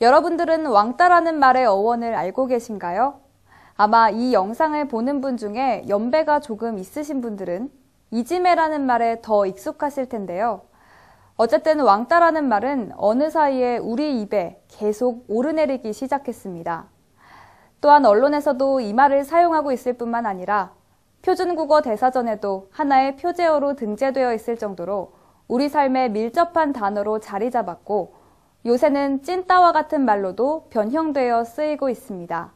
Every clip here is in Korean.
여러분들은 왕따라는 말의 어원을 알고 계신가요? 아마 이 영상을 보는 분 중에 연배가 조금 있으신 분들은 이지매라는 말에 더 익숙하실 텐데요. 어쨌든 왕따라는 말은 어느 사이에 우리 입에 계속 오르내리기 시작했습니다. 또한 언론에서도 이 말을 사용하고 있을 뿐만 아니라 표준국어 대사전에도 하나의 표제어로 등재되어 있을 정도로 우리 삶에 밀접한 단어로 자리 잡았고 요새는 찐따와 같은 말로도 변형되어 쓰이고 있습니다.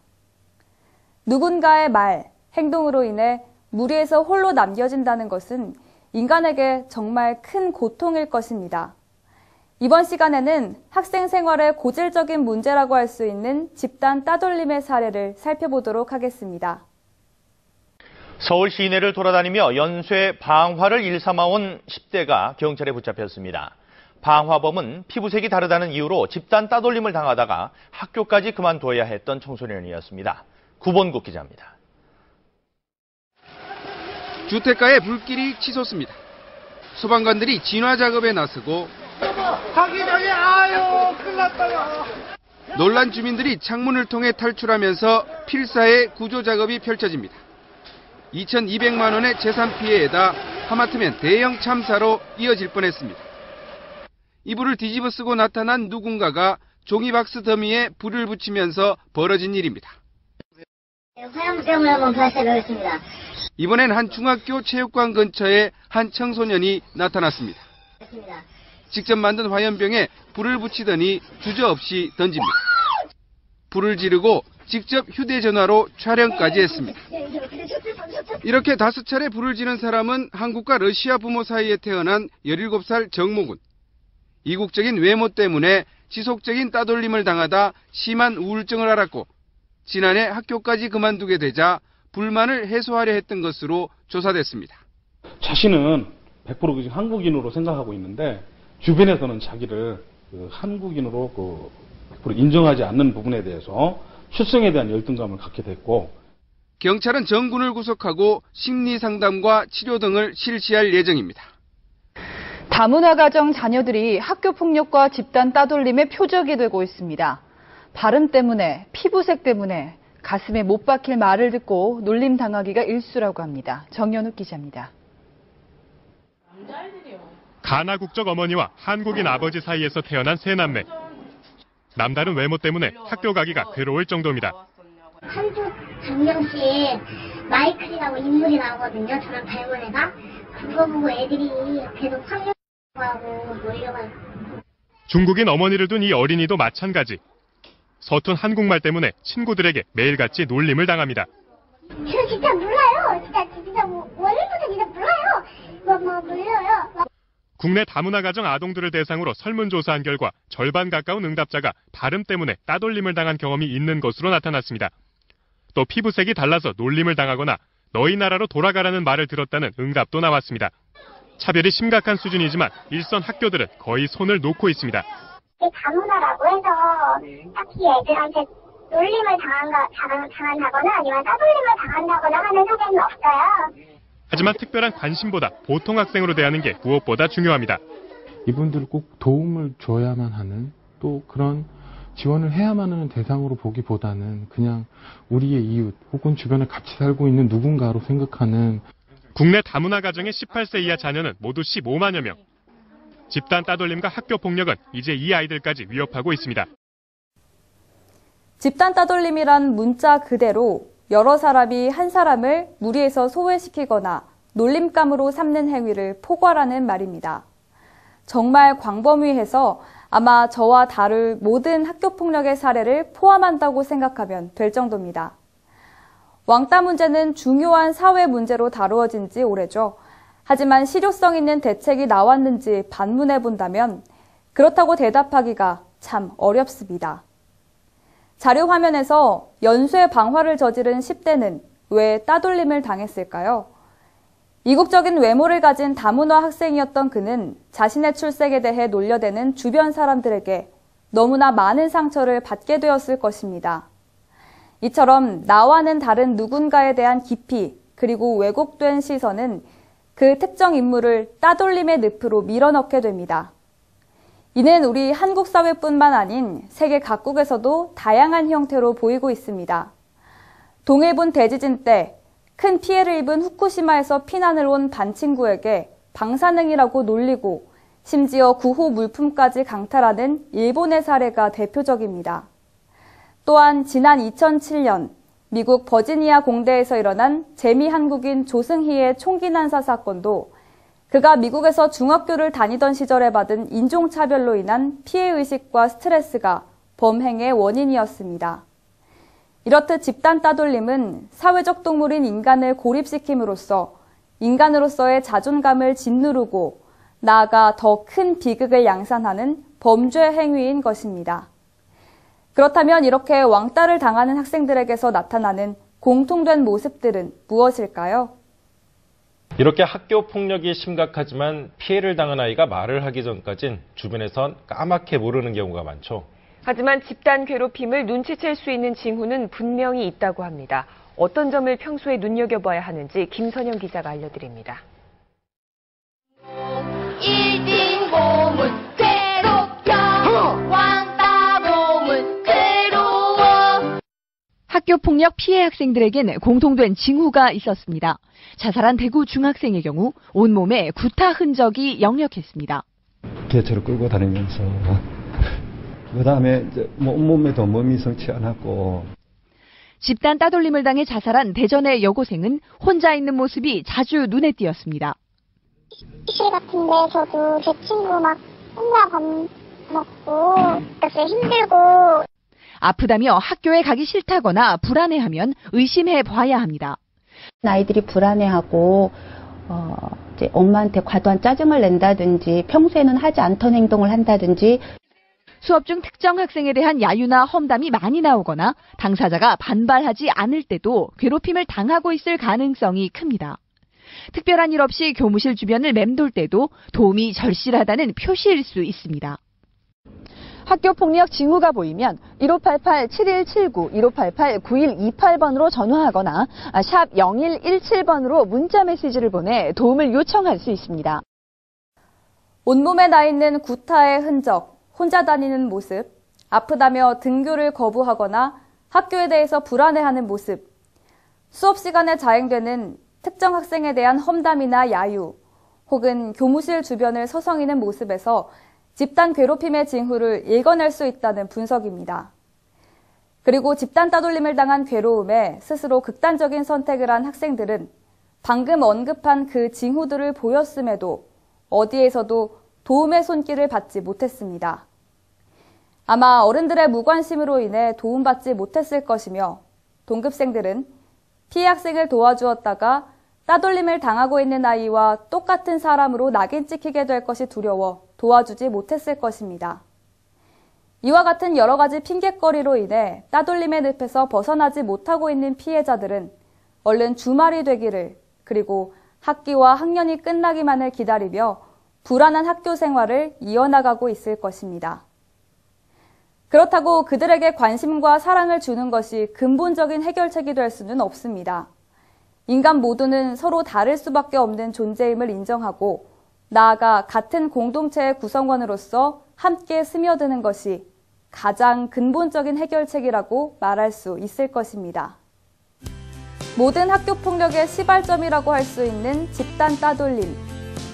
누군가의 말, 행동으로 인해 무리에서 홀로 남겨진다는 것은 인간에게 정말 큰 고통일 것입니다. 이번 시간에는 학생 생활의 고질적인 문제라고 할 수 있는 집단 따돌림의 사례를 살펴보도록 하겠습니다. 서울 시내를 돌아다니며 연쇄 방화를 일삼아온 10대가 경찰에 붙잡혔습니다. 방화범은 피부색이 다르다는 이유로 집단 따돌림을 당하다가 학교까지 그만둬야 했던 청소년이었습니다. 구본국 기자입니다. 주택가에 불길이 치솟습니다. 소방관들이 진화 작업에 나서고. 놀란 주민들이 창문을 통해 탈출하면서 필사의 구조 작업이 펼쳐집니다. 2,200만 원의 재산 피해에다 하마터면 대형 참사로 이어질 뻔했습니다. 이불을 뒤집어 쓰고 나타난 누군가가 종이박스 더미에 불을 붙이면서 벌어진 일입니다. 화염병을 한번 발사하겠습니다. 이번엔 한 중학교 체육관 근처에 한 청소년이 나타났습니다. 직접 만든 화염병에 불을 붙이더니 주저없이 던집니다. 불을 지르고 직접 휴대전화로 촬영까지 했습니다. 이렇게 다섯 차례 불을 지른 사람은 한국과 러시아 부모 사이에 태어난 17살 정모군. 이국적인 외모 때문에 지속적인 따돌림을 당하다 심한 우울증을 앓았고 지난해 학교까지 그만두게 되자 불만을 해소하려 했던 것으로 조사됐습니다. 자신은 100% 한국인으로 생각하고 있는데 주변에서는 자기를 그 한국인으로 그 100% 인정하지 않는 부분에 대해서 출생에 대한 열등감을 갖게 됐고 경찰은 정군을 구속하고 심리 상담과 치료 등을 실시할 예정입니다. 다문화 가정 자녀들이 학교 폭력과 집단 따돌림의 표적이 되고 있습니다. 발음 때문에, 피부색 때문에 가슴에 못 박힐 말을 듣고 놀림 당하기가 일수라고 합니다. 정연욱 기자입니다. 가나 국적 어머니와 한국인 아버지 사이에서 태어난 세 남매. 남다른 외모 때문에 학교 가기가 괴로울 정도입니다. 한두 장명씩 마이클이라고 인물이 나오거든요. 저랑 닮은 애가. 그거 보고 애들이 계속 놀려가지고. 중국인 어머니를 둔 이 어린이도 마찬가지. 서툰 한국말 때문에 친구들에게 매일같이 놀림을 당합니다. 저 진짜 몰라요. 진짜 진짜 뭐 원래부터 진짜 몰라요. 뭐 뭐 몰라요. 국내 다문화 가정 아동들을 대상으로 설문조사한 결과 절반 가까운 응답자가 발음 때문에 따돌림을 당한 경험이 있는 것으로 나타났습니다. 또 피부색이 달라서 놀림을 당하거나 너희 나라로 돌아가라는 말을 들었다는 응답도 나왔습니다. 차별이 심각한 수준이지만 일선 학교들은 거의 손을 놓고 있습니다. 다문화라고 해서 딱히 애들한테 놀림을 당한가, 당한, 당한다거나 아니면 따돌림을 당한다거나 하는 사례는 없어요. 하지만 특별한 관심보다 보통 학생으로 대하는 게 무엇보다 중요합니다. 이분들을 꼭 도움을 줘야만 하는 또 그런 지원을 해야만 하는 대상으로 보기보다는 그냥 우리의 이웃 혹은 주변에 같이 살고 있는 누군가로 생각하는 국내 다문화 가정의 18세 이하 자녀는 모두 15만여 명. 집단 따돌림과 학교 폭력은 이제 이 아이들까지 위협하고 있습니다. 집단 따돌림이란 문자 그대로 여러 사람이 한 사람을 무리해서 소외시키거나 놀림감으로 삼는 행위를 포괄하는 말입니다. 정말 광범위해서 아마 저와 다룰 모든 학교 폭력의 사례를 포함한다고 생각하면 될 정도입니다. 왕따 문제는 중요한 사회 문제로 다루어진 지 오래죠. 하지만 실효성 있는 대책이 나왔는지 반문해 본다면 그렇다고 대답하기가 참 어렵습니다. 자료 화면에서 연쇄 방화를 저지른 10대는 왜 따돌림을 당했을까요? 이국적인 외모를 가진 다문화 학생이었던 그는 자신의 출생에 대해 놀려대는 주변 사람들에게 너무나 많은 상처를 받게 되었을 것입니다. 이처럼 나와는 다른 누군가에 대한 기피 그리고 왜곡된 시선은 그 특정 인물을 따돌림의 늪으로 밀어넣게 됩니다. 이는 우리 한국 사회뿐만 아닌 세계 각국에서도 다양한 형태로 보이고 있습니다. 동일본 대지진 때 큰 피해를 입은 후쿠시마에서 피난을 온 반 친구에게 방사능이라고 놀리고 심지어 구호 물품까지 강탈하는 일본의 사례가 대표적입니다. 또한 지난 2007년 미국 버지니아 공대에서 일어난 재미 한국인 조승희의 총기 난사 사건도 그가 미국에서 중학교를 다니던 시절에 받은 인종차별로 인한 피해의식과 스트레스가 범행의 원인이었습니다. 이렇듯 집단 따돌림은 사회적 동물인 인간을 고립시킴으로써 인간으로서의 자존감을 짓누르고 나아가 더 큰 비극을 양산하는 범죄 행위인 것입니다. 그렇다면 이렇게 왕따를 당하는 학생들에게서 나타나는 공통된 모습들은 무엇일까요? 이렇게 학교 폭력이 심각하지만 피해를 당한 아이가 말을 하기 전까진 주변에선 까맣게 모르는 경우가 많죠. 하지만 집단 괴롭힘을 눈치챌 수 있는 징후는 분명히 있다고 합니다. 어떤 점을 평소에 눈여겨봐야 하는지 김선영 기자가 알려드립니다. 학교 폭력 피해 학생들에겐 공통된 징후가 있었습니다. 자살한 대구 중학생의 경우 온몸에 구타 흔적이 역력했습니다. 개체로 끌고 다니면서 그 다음에 이제 뭐 온몸에도 몸이 성치 않았고 집단 따돌림을 당해 자살한 대전의 여고생은 혼자 있는 모습이 자주 눈에 띄었습니다. 실 같은 데서도 제 친구 막 혼자 밥 먹고 그래서 힘들고 아프다며 학교에 가기 싫다거나 불안해하면 의심해 봐야 합니다. 아이들이 불안해하고 어, 이제 엄마한테 과도한 짜증을 낸다든지 평소에는 하지 않던 행동을 한다든지 수업 중 특정 학생에 대한 야유나 험담이 많이 나오거나 당사자가 반발하지 않을 때도 괴롭힘을 당하고 있을 가능성이 큽니다. 특별한 일 없이 교무실 주변을 맴돌 때도 도움이 절실하다는 표시일 수 있습니다. 학교 폭력 징후가 보이면 1588-7179, 1588-9128번으로 전화하거나 샵 0117번으로 문자 메시지를 보내 도움을 요청할 수 있습니다. 온몸에 나 있는 구타의 흔적, 혼자 다니는 모습, 아프다며 등교를 거부하거나 학교에 대해서 불안해하는 모습, 수업 시간에 자행되는 특정 학생에 대한 험담이나 야유, 혹은 교무실 주변을 서성이는 모습에서 집단 괴롭힘의 징후를 읽어낼 수 있다는 분석입니다. 그리고 집단 따돌림을 당한 괴로움에 스스로 극단적인 선택을 한 학생들은 방금 언급한 그 징후들을 보였음에도 어디에서도 도움의 손길을 받지 못했습니다. 아마 어른들의 무관심으로 인해 도움받지 못했을 것이며 동급생들은 피해 학생을 도와주었다가 따돌림을 당하고 있는 아이와 똑같은 사람으로 낙인 찍히게 될 것이 두려워 도와주지 못했을 것입니다. 이와 같은 여러 가지 핑곗거리로 인해 따돌림의 늪에서 벗어나지 못하고 있는 피해자들은 얼른 주말이 되기를 그리고 학기와 학년이 끝나기만을 기다리며 불안한 학교 생활을 이어나가고 있을 것입니다. 그렇다고 그들에게 관심과 사랑을 주는 것이 근본적인 해결책이 될 수는 없습니다. 인간 모두는 서로 다를 수밖에 없는 존재임을 인정하고 나아가 같은 공동체의 구성원으로서 함께 스며드는 것이 가장 근본적인 해결책이라고 말할 수 있을 것입니다. 모든 학교 폭력의 시발점이라고 할 수 있는 집단 따돌림.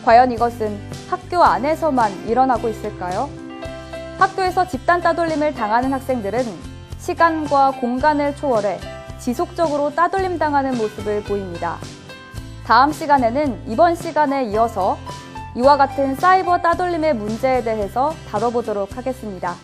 과연 이것은 학교 안에서만 일어나고 있을까요? 학교에서 집단 따돌림을 당하는 학생들은 시간과 공간을 초월해 지속적으로 따돌림 당하는 모습을 보입니다. 다음 시간에는 이번 시간에 이어서 이와 같은 사이버 따돌림의 문제에 대해서 다뤄보도록 하겠습니다.